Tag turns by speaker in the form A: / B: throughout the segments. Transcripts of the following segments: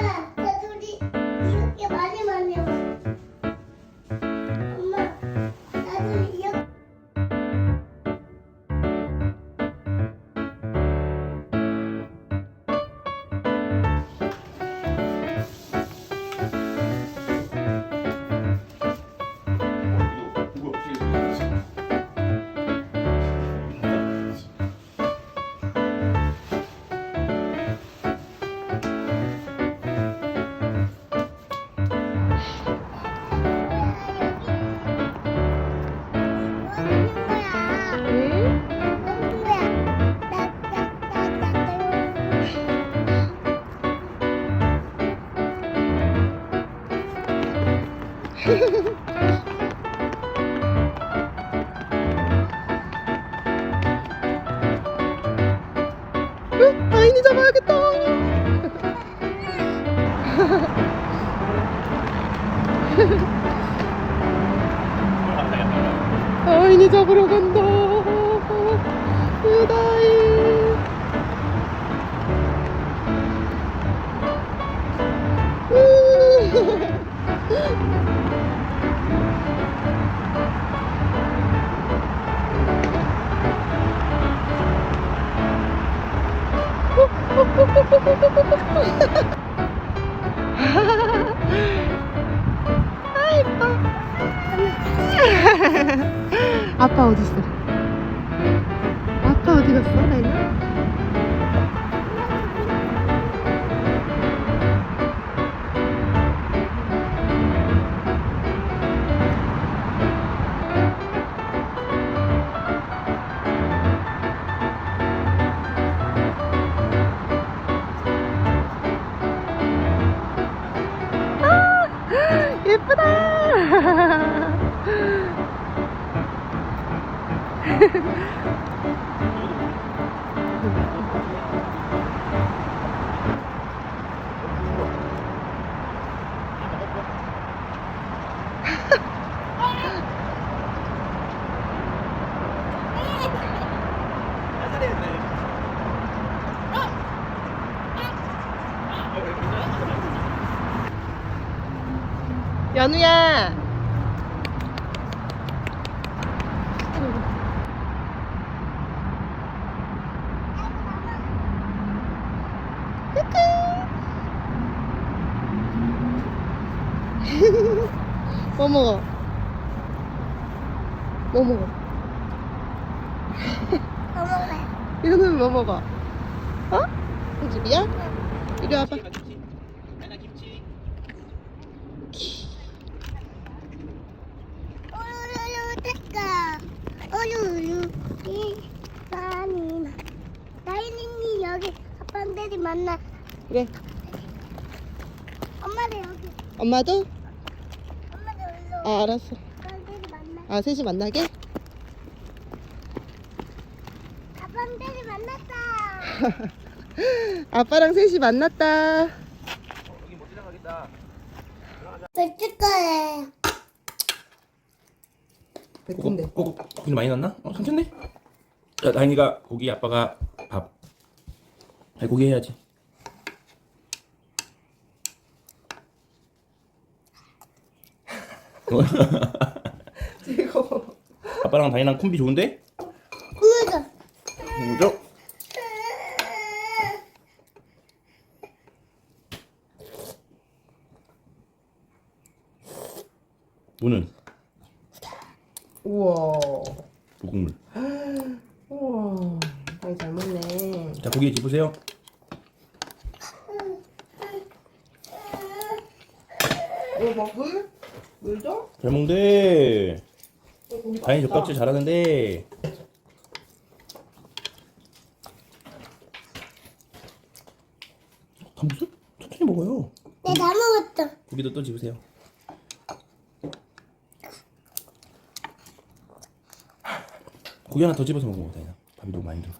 A: 엄
B: 아인이 잡아야겠다. 아인이 잡으러 간다. 아 예뻐. 아빠 어디 있어? 아빠 어디 갔어, 나이 나? 예쁘다. 연우야. 뭐 먹어? 뭐 먹어? 이거는 뭐 먹어? 어? 이 집이야? 이리 와봐.
A: 오루루 택가 오루루 이 많이 나 나이닝이 여기 아빠들이 만나
B: 그래.
A: 엄마도 여기
B: 엄마도?
A: 엄마도 여기로
B: 아, 알았어.
A: 아빠들이 만나
B: 아, 셋이 만나게?
A: 아빠들이 만났다
B: 아빠랑 셋이 만났다.
A: 뺏을 거예요
B: 근데
C: 고기, 고기 많이 넣었나? 어, 괜찮네. 자, 다인이가 고기, 아빠가 밥. 아니, 고기 해야지.
B: 즐거워.
C: 아빠랑 다인이랑 콤비 좋은데?
A: 그거다
C: 뭐죠? 무는 무국물.
B: 우와. 아이 잘 먹네.
C: 자, 고기 집으세요.
B: 이거 뭐 물? 물 줘?
C: 잘 먹는데. 다인이 젓가락질 잘하는데. 다 무슨? 천천히 먹어요.
A: 내다 먹었어
C: 고기도 또 집으세요. 고기 하나 더 집어서 먹어 다이나 밥이 너무 많이 들어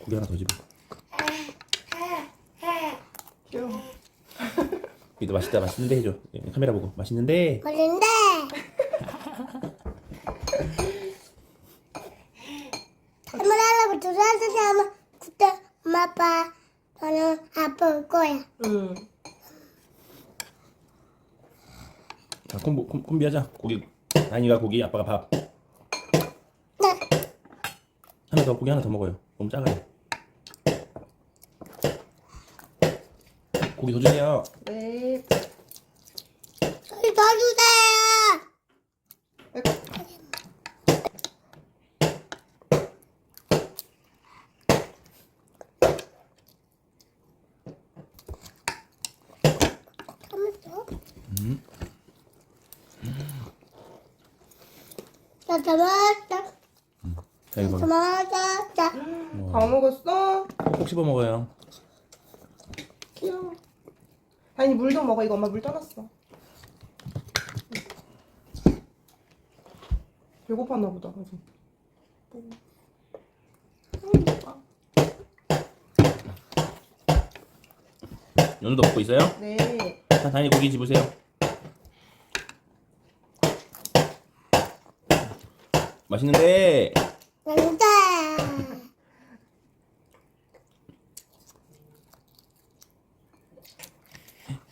C: 고기 하나 더 집어. 이도 맛있다 맛있는데 해줘. 카메라 보고. 맛있는데?
A: 걸린데. 엄마 할아버지 조사한테 아마 그때 엄마 아빠 저는 아빠 올 거야.
B: 응.
C: 자 콤보 콤, 콤비하자. 고기 다인이가 고기 아빠가 밥.
A: 네.
C: 하나 더, 고기 하나 더 먹어요. 너무 작아요. 고기 더 주세요.
B: 네.
A: 저희 더 주세요. 잠깐만요. 자, 다 먹었다.
C: 자, 이거
A: 다 먹었다.
B: 다 먹었어?
C: 꼭 씹어 먹어요.
B: 귀여워. 다인이 물도 먹어. 이거 엄마 물 떠났어. 배고팠나 보다. 아직.
C: 연우도 먹고 있어요?
B: 네.
C: 자, 다인이 고기 집으세요. 맛있는데.
A: 남자.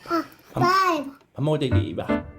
A: 아, 바이.
C: 밥 먹을 때 이게 막